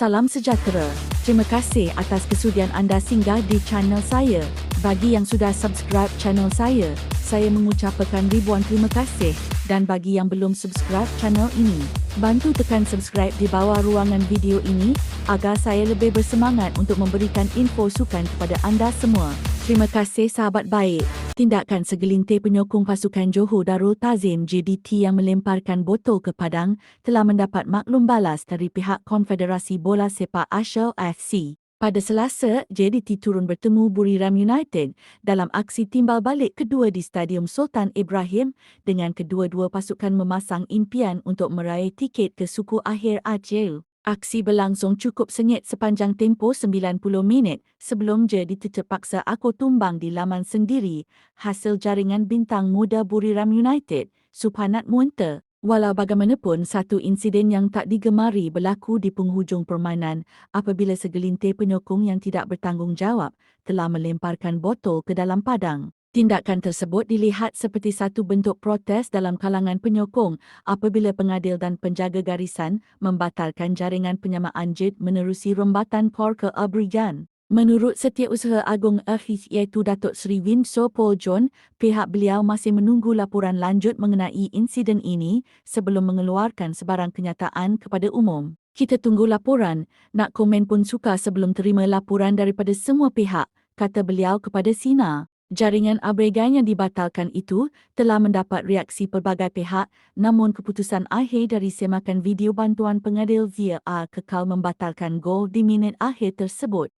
Salam sejahtera. Terima kasih atas kesudian anda singgah di channel saya. Bagi yang sudah subscribe channel saya, saya mengucapkan ribuan terima kasih dan bagi yang belum subscribe channel ini, bantu tekan subscribe di bawah ruangan video ini agar saya lebih bersemangat untuk memberikan info sukan kepada anda semua. Terima kasih sahabat baik. Tindakan segelintir penyokong pasukan Johor Darul Tazim JDT yang melemparkan botol ke padang telah mendapat maklum balas dari pihak Konfederasi Bola Sepak Asia FC. Pada Selasa, JDT turun bertemu Buriram United dalam aksi timbal balik kedua di Stadium Sultan Ibrahim dengan kedua-dua pasukan memasang impian untuk meraih tiket ke suku akhir Aceh. Aksi berlangsung cukup sengit sepanjang tempoh 90 minit sebelum JDT terpaksa aku tumbang di laman sendiri hasil jaringan bintang muda Buriram United, Subhanat Munter. Walau bagaimanapun, satu insiden yang tak digemari berlaku di penghujung permainan apabila segelintir penyokong yang tidak bertanggungjawab telah melemparkan botol ke dalam padang. Tindakan tersebut dilihat seperti satu bentuk protes dalam kalangan penyokong apabila pengadil dan penjaga garisan membatalkan jaringan penyamaan JIT menerusi rembatan POR ke Abridjan. Menurut Setiausaha Agung Akhis iaitu Datuk Seri Winso Paul John, pihak beliau masih menunggu laporan lanjut mengenai insiden ini sebelum mengeluarkan sebarang kenyataan kepada umum. Kita tunggu laporan, nak komen pun suka sebelum terima laporan daripada semua pihak, kata beliau kepada Sina. Jaringan Abregan yang dibatalkan itu telah mendapat reaksi pelbagai pihak namun keputusan akhir dari semakan video bantuan pengadil VAR kekal membatalkan gol di minit akhir tersebut.